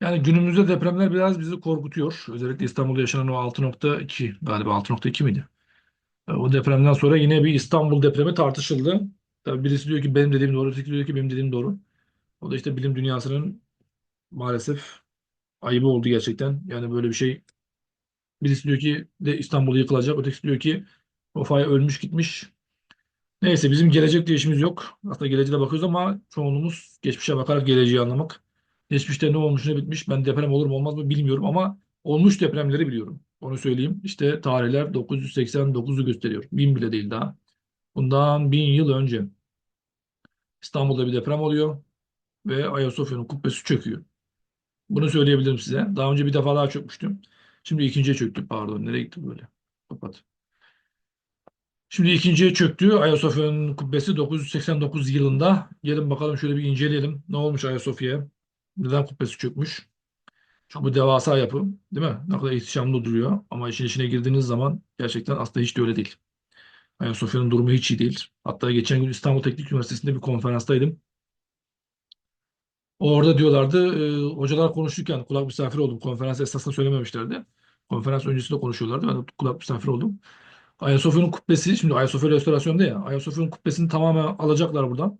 Yani günümüzde depremler biraz bizi korkutuyor. Özellikle İstanbul'da yaşanan o 6.2 galiba 6.2 miydi? E, O depremden sonra yine bir İstanbul depremi tartışıldı. Tabii birisi diyor ki benim dediğim doğru, öteki diyor ki benim dediğim doğru. O da işte bilim dünyasının maalesef ayıbı oldu gerçekten. Yani böyle bir şey. Birisi diyor ki de İstanbul yıkılacak, ötekisi diyor ki o fay ölmüş gitmiş. Neyse bizim gelecek diye işimiz yok. Aslında geleceğe bakıyoruz ama çoğunluğumuz geçmişe bakarak geleceği anlamak. Geçmişte ne olmuş ne bitmiş ben deprem olur mu olmaz mı bilmiyorum ama olmuş depremleri biliyorum. Onu söyleyeyim. İşte tarihler 989'u gösteriyor. Bin bile değil daha. Bundan bin yıl önce İstanbul'da bir deprem oluyor ve Ayasofya'nın kubbesi çöküyor. Bunu söyleyebilirim size. Daha önce bir defa daha çökmüştüm. Şimdi ikinciye çöktü. Pardon. Nereye gitti böyle? Kapat. Şimdi ikinciye çöktü. Ayasofya'nın kubbesi 989 yılında. Gelin bakalım şöyle bir inceleyelim. Ne olmuş Ayasofya'ya? Neden kubbesi çökmüş? Çünkü bu devasa yapı, değil mi? Ne kadar ihtişamlı duruyor. Ama işin içine girdiğiniz zaman gerçekten aslında hiç de öyle değil. Ayasofya'nın durumu hiç iyi değil. Hatta geçen gün İstanbul Teknik Üniversitesi'nde bir konferanstaydım. Orada diyorlardı, e, hocalar konuşurken kulak misafir oldum. Konferans esnasında söylememişlerdi. Konferans öncesinde konuşuyorlardı. Ben de kulak misafir oldum. Ayasofya'nın kubbesi, şimdi Ayasofya restorasyonda ya, Ayasofya'nın kubbesini tamamen alacaklar buradan.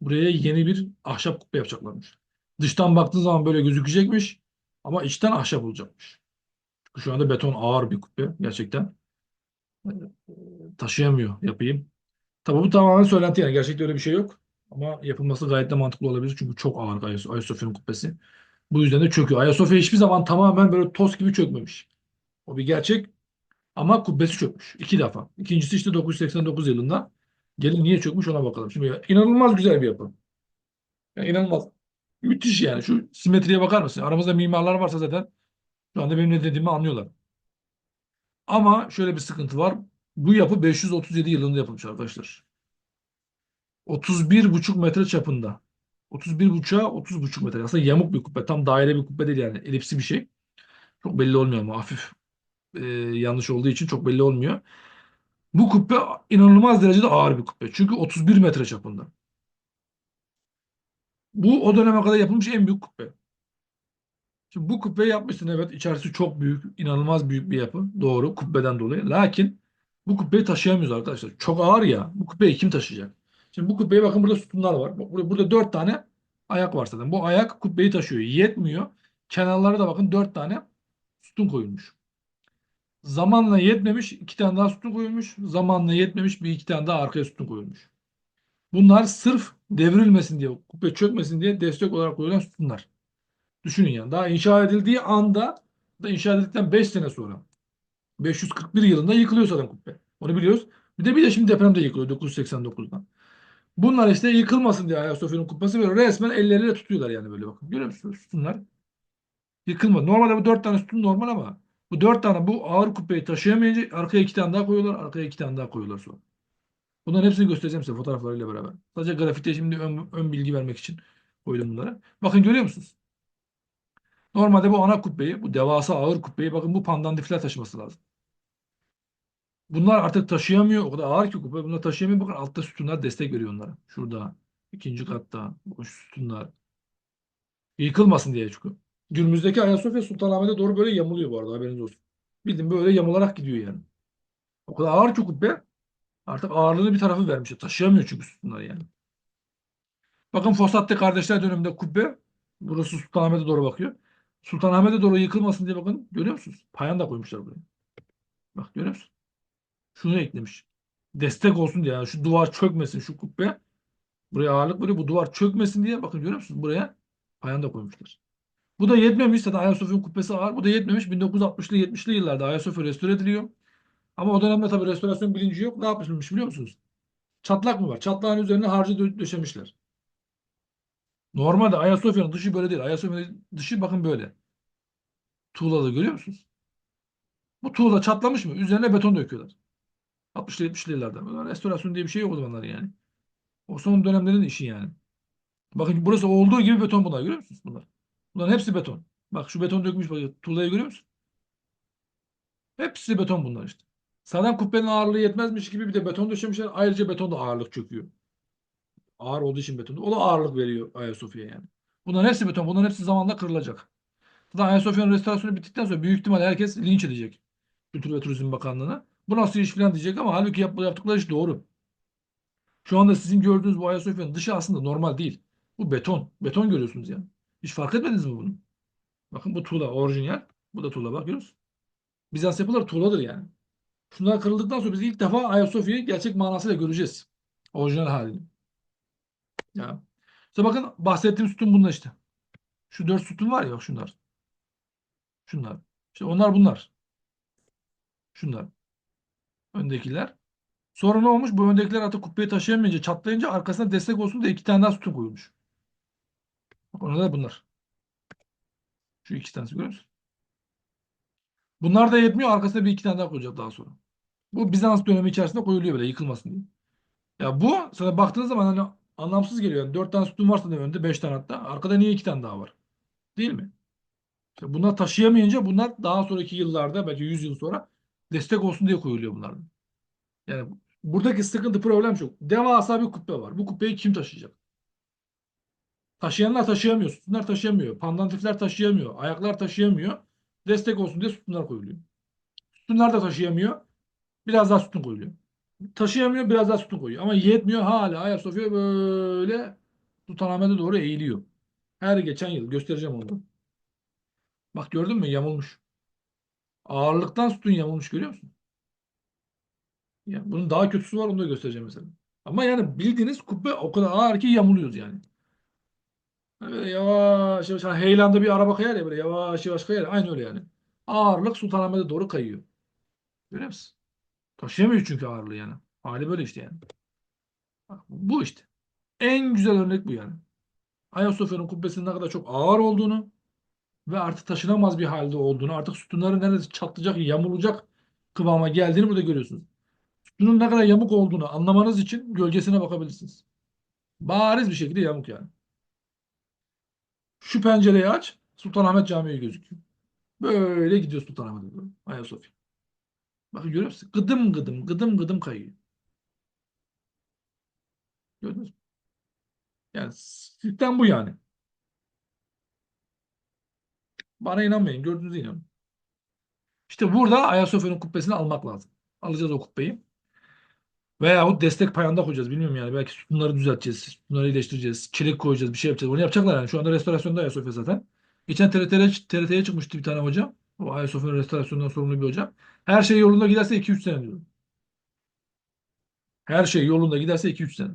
Buraya yeni bir ahşap kubbe yapacaklarmış. Dıştan baktığın zaman böyle gözükecekmiş ama içten ahşap olacakmış. Çünkü şu anda beton ağır bir kubbe gerçekten. Ee, Taşıyamıyor yapayım. Tabii bu tamamen söylenti yani. Gerçekte öyle bir şey yok. Ama yapılması gayet de mantıklı olabilir. Çünkü çok ağır Ayas- Ayasofya'nın kubbesi. Bu yüzden de çöküyor. Ayasofya hiçbir zaman tamamen böyle toz gibi çökmemiş. O bir gerçek. Ama kubbesi çökmüş. iki defa. İkincisi işte 989 yılında. Gelin niye çökmüş ona bakalım. Şimdi inanılmaz güzel bir yapı. Yani inanılmaz. Müthiş yani. Şu simetriye bakar mısın? Aramızda mimarlar varsa zaten şu anda benim ne dediğimi anlıyorlar. Ama şöyle bir sıkıntı var. Bu yapı 537 yılında yapılmış arkadaşlar. 31,5 metre çapında. 31,5'a 30,5 metre. Aslında yamuk bir kubbe. Tam daire bir kubbe değil yani. Elipsi bir şey. Çok belli olmuyor ama hafif e, yanlış olduğu için çok belli olmuyor. Bu kubbe inanılmaz derecede ağır bir kubbe. Çünkü 31 metre çapında. Bu o döneme kadar yapılmış en büyük kubbe. Şimdi bu kubbeyi yapmışsın evet. İçerisi çok büyük. inanılmaz büyük bir yapı. Doğru. Kubbeden dolayı. Lakin bu kubbeyi taşıyamıyoruz arkadaşlar. Çok ağır ya. Bu kubbeyi kim taşıyacak? Şimdi bu kubbeye bakın burada sütunlar var. Burada, burada dört tane ayak var zaten. Bu ayak kubbeyi taşıyor. Yetmiyor. Kenarlara da bakın dört tane sütun koyulmuş. Zamanla yetmemiş iki tane daha sütun koyulmuş. Zamanla yetmemiş bir iki tane daha arkaya sütun koyulmuş. Bunlar sırf devrilmesin diye, kubbe çökmesin diye destek olarak koyulan sütunlar. Düşünün yani. Daha inşa edildiği anda da inşa edildikten 5 sene sonra 541 yılında yıkılıyor zaten kubbe. Onu biliyoruz. Bir de bir de şimdi depremde yıkılıyor 989'dan. Bunlar işte yıkılmasın diye Ayasofya'nın kubbesi böyle resmen elleriyle tutuyorlar yani böyle bakın. Görüyor musunuz sütunlar? Yıkılmadı. Normalde bu dört tane sütun normal ama bu dört tane bu ağır kubbeyi taşıyamayınca arkaya iki tane daha koyuyorlar. Arkaya iki tane daha koyuyorlar sonra. Bunların hepsini göstereceğim size fotoğraflarıyla beraber. Sadece grafikte şimdi ön, ön bilgi vermek için koydum bunları. Bakın görüyor musunuz? Normalde bu ana kubbeyi, bu devasa ağır kubbeyi bakın bu pandandifler taşıması lazım. Bunlar artık taşıyamıyor. O kadar ağır ki kubbe. Bunlar taşıyamıyor. Bakın altta sütunlar destek veriyor onlara. Şurada. ikinci katta. Bu sütunlar. Yıkılmasın diye çünkü. Günümüzdeki Ayasofya Sultanahmet'e doğru böyle yamuluyor bu arada haberiniz olsun. Bildiğin böyle yamularak gidiyor yani. O kadar ağır ki kubbe. Artık ağırlığını bir tarafı vermiş. Taşıyamıyor çünkü sütunları yani. Bakın Fosfat'ta kardeşler döneminde kubbe. Burası Sultanahmet'e doğru bakıyor. Sultanahmet'e doğru yıkılmasın diye bakın. Görüyor musunuz? Payan da koymuşlar buraya. Bak görüyor musun? Şunu eklemiş. Destek olsun diye. Yani şu duvar çökmesin şu kubbe. Buraya ağırlık veriyor. Bu duvar çökmesin diye. Bakın görüyor musunuz? Buraya payan da koymuşlar. Bu da yetmemiş. Zaten Ayasofya'nın kubbesi ağır. Bu da yetmemiş. 1960'lı 70'li yıllarda Ayasofya restore ediliyor. Ama o dönemde tabii restorasyon bilinci yok. Ne yapmışmış biliyor musunuz? Çatlak mı var? Çatlağın üzerine harcı dö- döşemişler. Normalde Ayasofya'nın dışı böyle değil. Ayasofya'nın dışı bakın böyle. Tuğlalı görüyor musunuz? Bu tuğla çatlamış mı? Üzerine beton döküyorlar. 60'lı 70'li yıllarda. Restorasyon diye bir şey yok o zamanlar yani. O son dönemlerin işi yani. Bakın burası olduğu gibi beton bunlar. Görüyor musunuz bunlar? Bunların hepsi beton. Bak şu beton dökmüş bak. Tuğlayı görüyor musun? Hepsi beton bunlar işte. Zaten kubbenin ağırlığı yetmezmiş gibi bir de beton döşemişler. Ayrıca beton da ağırlık çöküyor. Ağır olduğu için beton. O da ağırlık veriyor Ayasofya'ya yani. Bunların hepsi beton. Bunların hepsi zamanla kırılacak. Zaten Ayasofya'nın restorasyonu bittikten sonra büyük ihtimalle herkes linç edecek. Kültür ve Turizm Bakanlığı'na. Bu nasıl iş falan diyecek ama halbuki yap, yaptıkları iş doğru. Şu anda sizin gördüğünüz bu Ayasofya'nın dışı aslında normal değil. Bu beton. Beton görüyorsunuz yani. Hiç fark etmediniz mi bunu? Bakın bu tuğla orijinal. Bu da tuğla bak görüyorsunuz. Bizans yapıları tuğladır yani. Şunlar kırıldıktan sonra biz ilk defa Ayasofya'yı gerçek manasıyla göreceğiz. Orijinal halini. Ya. İşte bakın bahsettiğim sütun bunlar işte. Şu dört sütun var ya şunlar. Şunlar. İşte onlar bunlar. Şunlar. Öndekiler. Sonra ne olmuş? Bu öndekiler artık kubbeyi taşıyamayınca çatlayınca arkasına destek olsun diye iki tane daha sütun koyulmuş. Bak onlar da bunlar. Şu iki tanesi görüyor musun? Bunlar da yetmiyor. Arkasına bir iki tane daha koyacak daha sonra. Bu Bizans dönemi içerisinde koyuluyor böyle yıkılmasın diye. Ya bu sana baktığınız zaman hani anlamsız geliyor. Yani dört tane sütun varsa da önde beş tane hatta. Arkada niye iki tane daha var? Değil mi? İşte bunlar taşıyamayınca bunlar daha sonraki yıllarda belki 100 yıl sonra destek olsun diye koyuluyor bunlar. Yani buradaki sıkıntı problem çok. Devasa bir kubbe var. Bu kubbeyi kim taşıyacak? Taşıyanlar taşıyamıyor. Sütunlar taşıyamıyor. Pandantifler taşıyamıyor. Ayaklar taşıyamıyor. Destek olsun diye sütunlar koyuluyor. Sütunlar da taşıyamıyor. Biraz daha sütun koyuluyor. Taşıyamıyor biraz daha sütun koyuyor. Ama yetmiyor hala Ayasofya böyle Sultanahmet'e doğru eğiliyor. Her geçen yıl göstereceğim onu. Bak gördün mü yamulmuş. Ağırlıktan sütun yamulmuş görüyor musun? Ya bunun daha kötüsü var onu da göstereceğim mesela. Ama yani bildiğiniz kubbe o kadar ağır ki yamuluyoruz yani. Böyle yavaş yavaş hani heyelanda bir araba kayar ya böyle yavaş yavaş kayar. ya, Aynı öyle yani. Ağırlık Sultanahmet'e doğru kayıyor. Görüyor musun? Taşıyamıyor çünkü ağırlığı yani. Hali böyle işte yani. Bu işte. En güzel örnek bu yani. Ayasofya'nın kubbesinin ne kadar çok ağır olduğunu ve artık taşınamaz bir halde olduğunu, artık sütunların neredeyse çatlayacak, yamulacak kıvama geldiğini burada görüyorsunuz. Sütunun ne kadar yamuk olduğunu anlamanız için gölgesine bakabilirsiniz. Bariz bir şekilde yamuk yani. Şu pencereyi aç, Sultanahmet Camii gözüküyor. Böyle gidiyor Sultanahmet'e doğru. Ayasofya. Bakın görüyor musun? Gıdım gıdım, gıdım gıdım kayıyor. Gördünüz mü? Yani sistem bu yani. Bana inanmayın. Gördüğünüzde inanın. İşte burada Ayasofya'nın kubbesini almak lazım. Alacağız o kubbeyi. Veyahut destek payanda koyacağız. Bilmiyorum yani. Belki sütunları düzelteceğiz. Sütunları iyileştireceğiz. Çelik koyacağız. Bir şey yapacağız. Onu yapacaklar yani. Şu anda restorasyonda Ayasofya zaten. Geçen TRT'ye, TRT'ye çıkmıştı bir tane hoca. O Ayasofya'nın restorasyonundan sorumlu bir hoca. Her şey yolunda giderse 2-3 sene diyor. Her şey yolunda giderse 2-3 sene.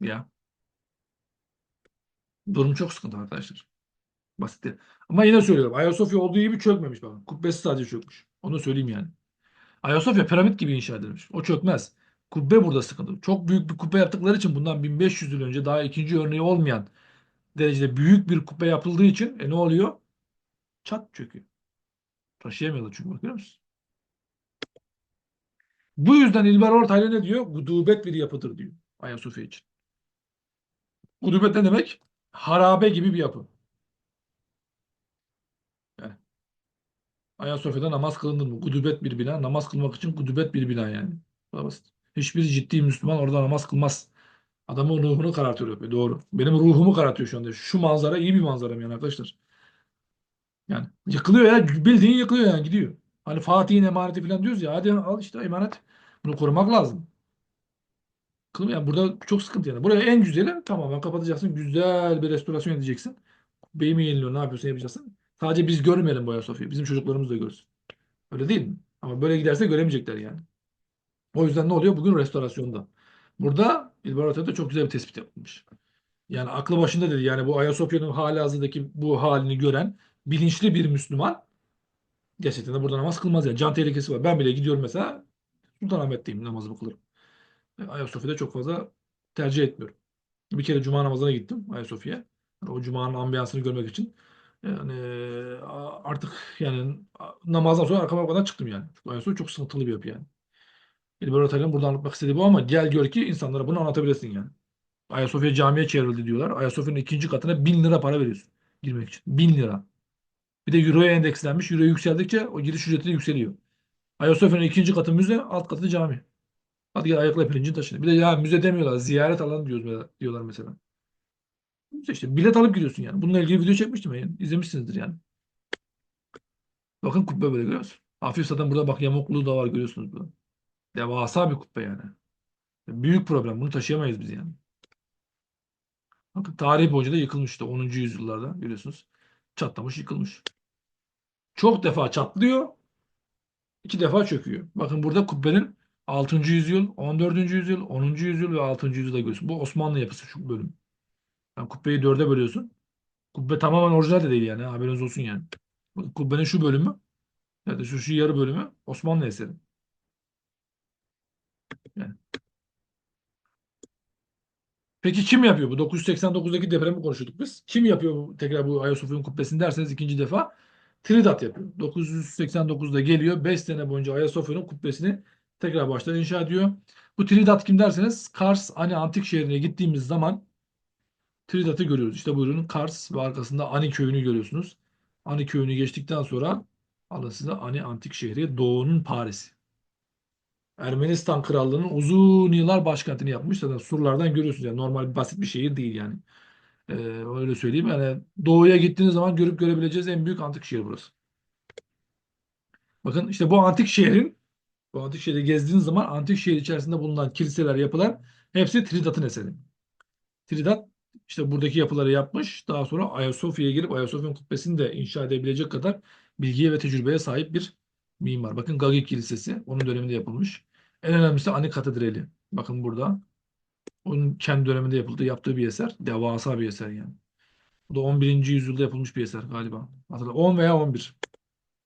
Ya. Durum çok sıkıntı arkadaşlar. Basit değil. Ama yine söylüyorum. Ayasofya olduğu gibi çökmemiş bakın. Kubbesi sadece çökmüş. Onu söyleyeyim yani. Ayasofya piramit gibi inşa edilmiş. O çökmez. Kubbe burada sıkıntı. Çok büyük bir kubbe yaptıkları için bundan 1500 yıl önce daha ikinci örneği olmayan derecede büyük bir kubbe yapıldığı için e ne oluyor? Çat çöküyor. Taşıyamıyorlar çünkü bakıyor musun? Bu yüzden İlber Ortaylı ne diyor? Gudubet bir yapıdır diyor Ayasofya için. Gudubet ne demek? Harabe gibi bir yapı. Yani Ayasofya'da namaz kılınır mı? Gudubet bir bina. Namaz kılmak için gudubet bir bina yani. Bu basit. Hiçbir ciddi Müslüman orada namaz kılmaz. Adamın ruhunu karartıyor. Doğru. Benim ruhumu karartıyor şu anda. Şu manzara iyi bir manzara yani arkadaşlar. Yani yıkılıyor ya. Bildiğin yıkılıyor yani gidiyor. Hani Fatih'in emaneti falan diyoruz ya. Hadi al işte emanet. Bunu korumak lazım. Yani burada çok sıkıntı yani. Buraya en güzeli tamamen kapatacaksın. Güzel bir restorasyon edeceksin. Kubbeyi yeniliyor ne yapıyorsun yapacaksın. Sadece biz görmeyelim bu Ayasofya'yı. Bizim çocuklarımız da görsün. Öyle değil mi? Ama böyle giderse göremeyecekler yani. O yüzden ne oluyor? Bugün restorasyonda. Burada İlber çok güzel bir tespit yapılmış. Yani aklı başında dedi. Yani bu Ayasofya'nın halihazırdaki bu halini gören bilinçli bir Müslüman gerçekten de burada namaz kılmaz yani. Can tehlikesi var. Ben bile gidiyorum mesela Sultanahmet'teyim namazımı kılırım. E, Ayasofya'da çok fazla tercih etmiyorum. Bir kere cuma namazına gittim Ayasofya'ya. O cumanın ambiyansını görmek için. Yani artık yani namazdan sonra arkama bakmadan çıktım yani. Çünkü Ayasofya çok sıkıntılı bir yapı yani. İlber Ortaylı'nın burada anlatmak istediği bu ama gel gör ki insanlara bunu anlatabilirsin yani. Ayasofya camiye çevrildi diyorlar. Ayasofya'nın ikinci katına bin lira para veriyorsun girmek için. Bin lira. Bir de Euro'ya endekslenmiş. Euro yükseldikçe o giriş ücreti yükseliyor. Ayasofya'nın ikinci katı müze, alt katı cami. Hadi gel ayakla pirincin taşını. Bir de ya müze demiyorlar. Ziyaret alanı diyoruz, diyorlar mesela. İşte bilet alıp gidiyorsun yani. Bununla ilgili video çekmiştim yani. İzlemişsinizdir yani. Bakın kubbe böyle görüyor musun? Hafif zaten burada bak yamukluğu da var görüyorsunuz burada. Devasa bir kubbe yani. Büyük problem. Bunu taşıyamayız biz yani. Bakın tarih boyunca da yıkılmış işte 10. yüzyıllarda görüyorsunuz. Çatlamış yıkılmış. Çok defa çatlıyor. iki defa çöküyor. Bakın burada kubbenin 6. yüzyıl, 14. yüzyıl, 10. yüzyıl ve 6. yüzyılda görüyorsun. Bu Osmanlı yapısı şu bölüm. Yani kubbeyi dörde bölüyorsun. Kubbe tamamen orijinal de değil yani. Haberiniz olsun yani. Kubbenin şu bölümü ya da şu, şu yarı bölümü Osmanlı eseri. Yani. Peki kim yapıyor bu? 989'daki depremi konuşuyorduk biz. Kim yapıyor bu, tekrar bu Ayasofya'nın kubbesini derseniz ikinci defa Tridat yapıyor. 989'da geliyor. 5 sene boyunca Ayasofya'nın kubbesini tekrar baştan inşa ediyor. Bu Tridat kim derseniz Kars Ani antik şehrine gittiğimiz zaman Tridat'ı görüyoruz. İşte buyurun Kars ve arkasında Ani köyünü görüyorsunuz. Ani köyünü geçtikten sonra alın size Ani antik şehri Doğu'nun Paris'i. Ermenistan Krallığı'nın uzun yıllar başkentini yapmış. Zaten surlardan görüyorsunuz yani normal basit bir şehir değil yani. Ee, öyle söyleyeyim. Yani doğuya gittiğiniz zaman görüp görebileceğiniz en büyük antik şehir burası. Bakın işte bu antik şehrin bu antik şehri gezdiğiniz zaman antik şehir içerisinde bulunan kiliseler, yapılar hepsi Tridat'ın eseri. Tridat işte buradaki yapıları yapmış. Daha sonra Ayasofya'ya gelip Ayasofya'nın kubbesini de inşa edebilecek kadar bilgiye ve tecrübeye sahip bir mimar. Bakın Gagi Kilisesi onun döneminde yapılmış. En önemlisi Ani Katedrali. Bakın burada. Onun kendi döneminde yapıldığı, yaptığı bir eser. Devasa bir eser yani. Bu da 11. yüzyılda yapılmış bir eser galiba. Hatırla 10 veya 11.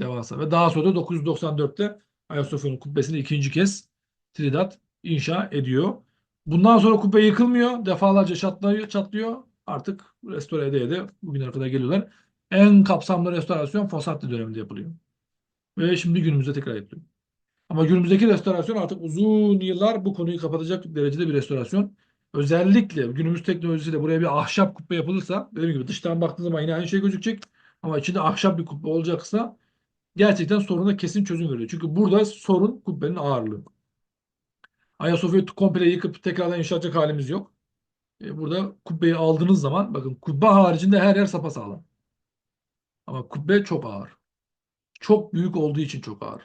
Devasa. Ve daha sonra da 994'te Ayasofya'nın kubbesini ikinci kez Tridat inşa ediyor. Bundan sonra kubbe yıkılmıyor. Defalarca çatlıyor, çatlıyor. Artık restore ede ede bugüne kadar geliyorlar. En kapsamlı restorasyon Fossati döneminde yapılıyor. Ve şimdi günümüzde tekrar yapılıyor. Ama günümüzdeki restorasyon artık uzun yıllar bu konuyu kapatacak derecede bir restorasyon. Özellikle günümüz teknolojisiyle buraya bir ahşap kubbe yapılırsa dediğim gibi dıştan baktığınız zaman yine aynı şey gözükecek. Ama içinde ahşap bir kubbe olacaksa gerçekten soruna kesin çözüm veriyor. Çünkü burada sorun kubbenin ağırlığı. Ayasofya'yı komple yıkıp tekrardan inşa edecek halimiz yok. E, burada kubbeyi aldığınız zaman bakın kubbe haricinde her yer sapasağlam. Ama kubbe çok ağır. Çok büyük olduğu için çok ağır.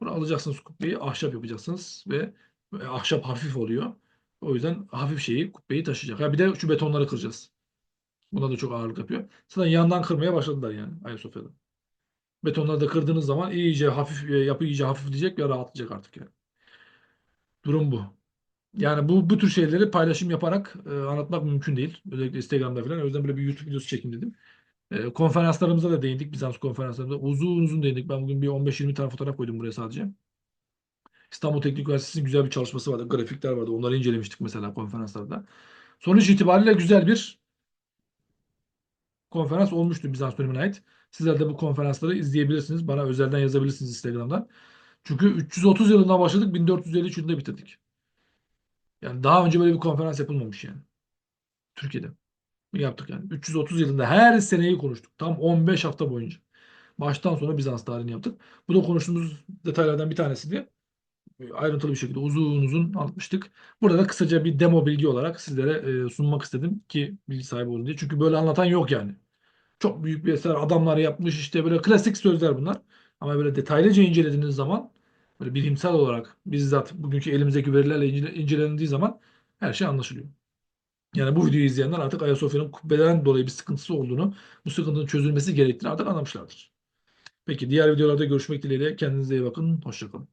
Bunu alacaksınız kubbeyi ahşap yapacaksınız ve e, ahşap hafif oluyor. O yüzden hafif şeyi kubbeyi taşıyacak. Ha bir de şu betonları kıracağız. Buna da çok ağırlık yapıyor. Zaten yandan kırmaya başladılar yani Ayasofya'da. Betonları da kırdığınız zaman iyice hafif e, yapı iyice hafifleyecek ve rahatlayacak artık yani. Durum bu. Yani bu bu tür şeyleri paylaşım yaparak e, anlatmak mümkün değil. Özellikle Instagram'da falan. O yüzden böyle bir YouTube videosu çekeyim dedim. E, konferanslarımıza da değindik. Bizans konferanslarımızda uzun uzun değindik. Ben bugün bir 15-20 tane fotoğraf koydum buraya sadece. İstanbul Teknik Üniversitesi'nin güzel bir çalışması vardı. Grafikler vardı. Onları incelemiştik mesela konferanslarda. Sonuç itibariyle güzel bir konferans olmuştu Bizans dönemine ait. Sizler de bu konferansları izleyebilirsiniz. Bana özelden yazabilirsiniz Instagram'dan. Çünkü 330 yılından başladık 1453 yılında bitirdik. Yani daha önce böyle bir konferans yapılmamış yani. Türkiye'de. Yaptık yani. 330 yılında her seneyi konuştuk. Tam 15 hafta boyunca. Baştan sona Bizans tarihini yaptık. Bu da konuştuğumuz detaylardan bir tanesiydi. Ayrıntılı bir şekilde uzun uzun anlatmıştık. Burada da kısaca bir demo bilgi olarak sizlere e, sunmak istedim ki bilgi sahibi olun diye. Çünkü böyle anlatan yok yani. Çok büyük bir eser adamlar yapmış işte böyle klasik sözler bunlar. Ama böyle detaylıca incelediğiniz zaman böyle bilimsel olarak bizzat bugünkü elimizdeki verilerle incele- incelendiği zaman her şey anlaşılıyor. Yani bu videoyu izleyenler artık Ayasofya'nın kubbeden dolayı bir sıkıntısı olduğunu, bu sıkıntının çözülmesi gerektiğini artık anlamışlardır. Peki diğer videolarda görüşmek dileğiyle kendinize iyi bakın. Hoşçakalın.